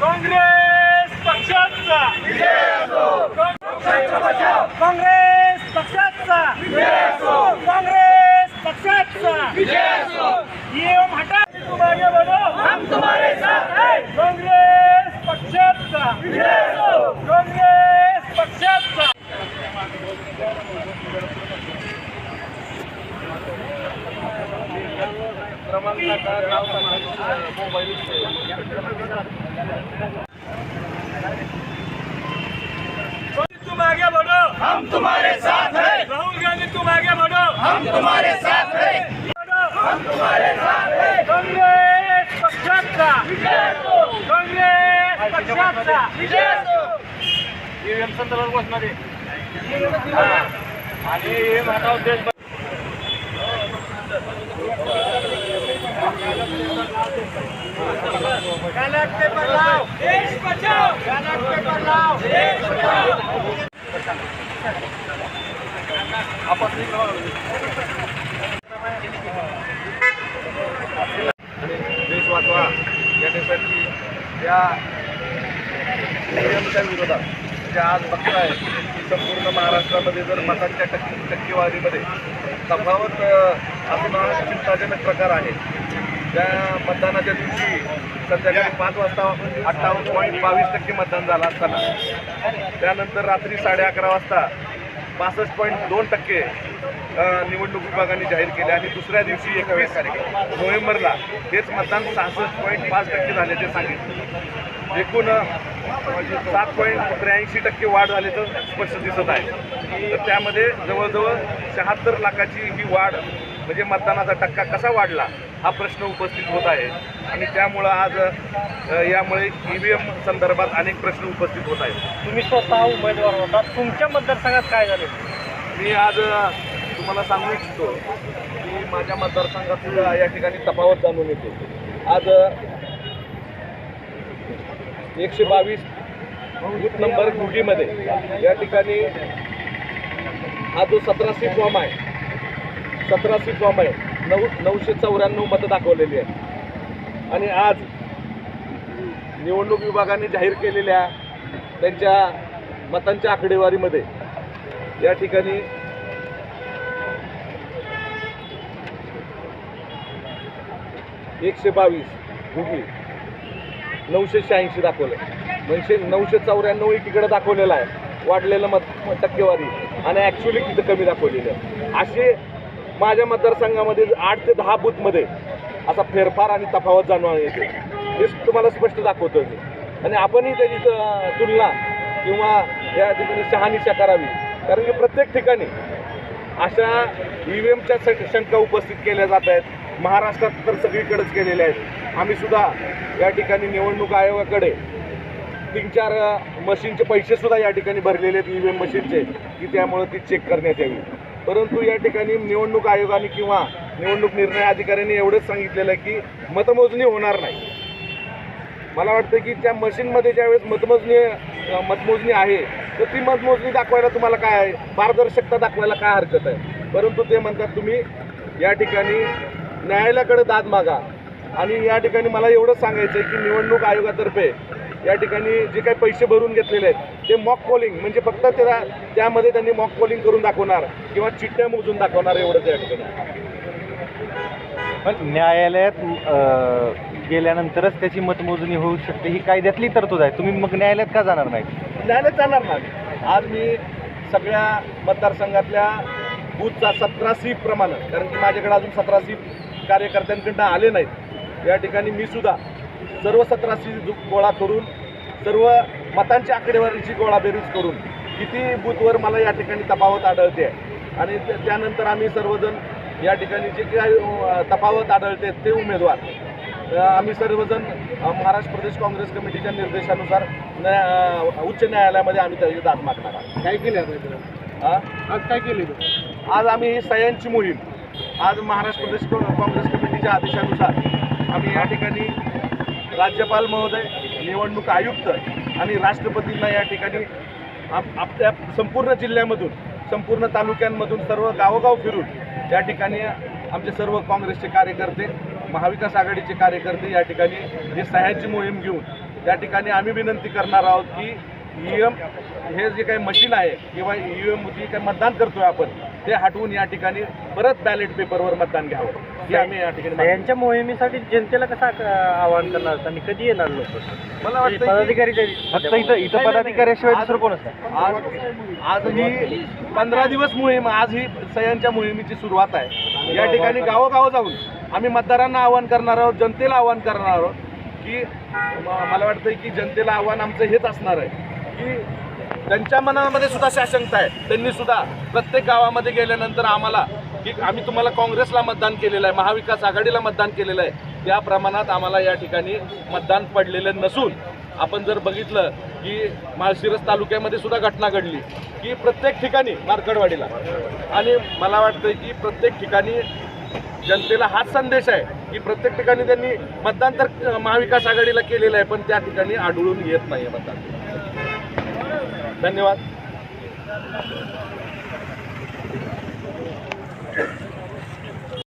काँग्रेस पक्षाचा. काँग्रेस पक्षाचा. काँग्रेस पक्षाचा ईएम हटा तुम आगे बढ़ो हम तुम्हारे साथ हैं काँग्रेस पक्षाचा काँग्रेस पक्षाचा तुम आगे बढ़ो हम तुम्हारे साथ हैं राहुल गांधी तुम आगे बढ़ो हम तुम्हारे साथ हैं। हम तुम्हारे साथ हैं काँग्रेस पक्षाचा काँग्रेस पक्षाचा ईव्हीएम संदर्भात घोषणा दे आणि ईव्हीएम हटाव देश बैलेट पेपर लाव देश बचाओ बैलेट पेपर देश बचाओ देश वाचवा यासाठी या नियमच्या विरोधात म्हणजे आज बघताय की संपूर्ण महाराष्ट्रामध्ये जर मतांच्या टक्के टक्केवारीमध्ये तफावत अ, चिंताजनक प्रकार आहे त्या मतदानाच्या दिवशी संध्याकाळी पाच वाजता अठ्ठावन्न पॉईंट बावीस टक्के मतदान झालं असताना. त्यानंतर रात्री साडे अकरा वाजता पासष्ट पॉईंट दोन टक्के निवडणूक विभागाने जाहीर केले आणि दुसऱ्या दिवशी एकवीस नोव्हेंबरला तेच मतदान सहासष्ट पॉईंट पाच टक्के झाल्याचे सांगितले. एकूण सात पॉईंट त्र्याऐंशी टक्के वाढ झाल्याचं स्पष्ट दिसत आहे. तर त्यामध्ये जवळजवळ शहात्तर लाखाची ही वाढ म्हणजे मतदानाचा टक्का कसा वाढला हा प्रश्न उपस्थित होत आहे. आणि त्यामुळं आज यामुळे ई व्ही एम संदर्भात अनेक प्रश्न उपस्थित होत आहेत. तुम्ही स्वतः उमेदवार होता. तुमच्या मतदारसंघात काय झाले? मी आज तुम्हाला सांगू इच्छितो की माझ्या मतदारसंघात या ठिकाणी तफावत जाणून येते. आज एकशे बावीस बूथ नंबर गुगीमध्ये या ठिकाणी हा जो सतराशे फॉर्म आहे सतराशे फॉर्म आहे नऊ नऊशे चौऱ्याण्णव मतं दाखवलेली आहे आणि आज निवडणूक विभागाने जाहीर केलेल्या त्यांच्या मतांच्या आकडेवारीमध्ये या ठिकाणी एकशे बावीस गुगली नऊशे शहाऐंशी दाखवलं. म्हणजे नऊशे चौऱ्याण्णव एकीकडे दाखवलेलं आहे. वाढलेलं मत टक्केवारी. आणि ॲक्च्युली तिथं कमी दाखवलेलं आहे. असे माझ्या मतदारसंघामध्ये आठ ते दहा बूथमध्ये असा फेरफार आणि तफावत जाणवा येते. हे तुम्हाला स्पष्ट दाखवतो मी. आणि आपणही त्याची तुलना किंवा या ठिकाणी शहानिशा करावी. कारण की प्रत्येक ठिकाणी अशा ई व्ही एमच्या शंका उपस्थित केल्या जात आहेत. महाराष्ट्रात तर सगळीकडेच केलेल्या आहेत. आम्ही सुद्धा या ठिकाणी निवडणूक आयोगाकडे तीन चार मशीनचे पैसेसुद्धा या ठिकाणी भरलेले आहेत ई व्ही एम मशीनचे की त्यामुळं ती चेक करण्यात यावी. परंतु या ठिकाणी निवडणूक आयोगाने किंवा निवडणूक निर्णय अधिकाऱ्यांनी एवढंच सांगितलेलं आहे की मतमोजणी होणार नाही. मला वाटतं की त्या मशीनमध्ये ज्यावेळेस मतमोजणी मतमोजणी आहे तर ती मतमोजणी दाखवायला तुम्हाला काय आहे? पारदर्शकता दाखवायला काय हरकत आहे? परंतु ते म्हणतात तुम्ही या ठिकाणी न्यायालयाकडे दाद मागा. आणि या ठिकाणी मला एवढंच सांगायचं आहे की निवडणूक आयोगातर्फे या ठिकाणी जे काही पैसे भरून घेतलेले आहेत ते मॉक पोलिंग म्हणजे फक्त त्याला त्यामध्ये त्यांनी मॉक पोलिंग करून दाखवणार किंवा चिठ्ठ्या मोजून दाखवणार एवढंच या ठिकाणी. पण न्यायालयात गेल्यानंतरच त्याची मतमोजणी होऊ शकते ही कायद्यातली तरतूद आहे. तुम्ही मग न्यायालयात का जाणार नाही? न्यायालयात जाणार ना आम्ही. आज मी सगळ्या मतदारसंघातल्या बूथचा सतरा सीट प्रमाणे कारण की माझ्याकडे अजून सतरा सीट कार्यकर्त्यांकडनं आले नाहीत. या ठिकाणी मी सुद्धा सर्व सतरा सीट गोळा करून सर्व मतांच्या आकडेवारीची गोळा बेरीज करून किती बूथवर मला या ठिकाणी तफावत आढळते? आणि त्या- त्यानंतर आम्ही सर्वजण या ठिकाणी जे काही तफावत आढळते ते उमेदवार. आम्ही सर्वजण महाराष्ट्र प्रदेश काँग्रेस कमिटीच्या निर्देशानुसार उच्च न्यायालयामध्ये आम्ही त्याची दाद मागणार आहोत. काय केले? आज काय केले आज आम्ही ही सह्यांची मोहीम आज महाराष्ट्र प्रदेश काँग्रेस कमिटीच्या आदेशानुसार आम्ही या ठिकाणी राज्यपाल महोदय निवडणूक आयुक्त आणि राष्ट्रपतींना या ठिकाणी आप- आपल्या संपूर्ण जिल्ह्यामधून संपूर्ण तालुक्यांमधून सर्व गावोगाव फिरून या ठिकाणी आमचे सर्व काँग्रेसचे कार्यकर्ते महाविकास आघाडीचे कार्यकर्ते या ठिकाणी ही सह्याची मोहीम घेऊन त्या ठिकाणी आम्ही विनंती करणार आहोत की ई एम हे जे काही मशीन आहे किंवा ई एम जे काही मतदान आहे आपण ते हटवून या ठिकाणी परत बॅलेट पेपरवर मतदान घ्यावं. ही आम्ही या ठिकाणी मागणी यांच्या मोहिमेसाठी जनतेला कसं आक- आवाहन करणार? आणि कधी येणार लोक मला वाटतं की- पदाधिकारी फक्त इथं इथं पदाधिकाऱ्याशिवाय दुसरं कोणच नाही आज आज ही पंधरा दिवस मोहीम आज ही सह्यांच्या मोहिमेची सुरुवात आहे. या ठिकाणी गावोगाव जाऊन आम्ही मतदारांना आवाहन करणार आहोत जनतेला आवाहन करणार आहोत की म- मला वाटतं की जनतेला आव्हान आमचं हेच असणार आहे की त्यांच्या मनामध्ये सुद्धा शाशंकता आहे. त्यांनी सुद्धा प्रत्येक गावामध्ये गेल्यानंतर आम्हाला की आम्ही तुम्हाला काँग्रेसला मतदान केलेलं आहे महाविकास आघाडीला मतदान केलेलं आहे. त्या प्रमाणात आम्हाला या ठिकाणी मतदान पडलेलं नसून आपण जर बघितलं की माळशिरस तालुक्यामध्ये सुद्धा घटना घडली की प्रत्येक ठिकाणी मार्कडवाडीला आणि मला वाटतं की प्रत्येक ठिकाणी जनतेला हाच संदेश आहे की प्रत्येक ठिकाणी त्यांनी मतदान तर महाविकास आघाडीला केलेलं आहे पण त्या ठिकाणी आढळून येत नाही मतदान. धन्यवाद.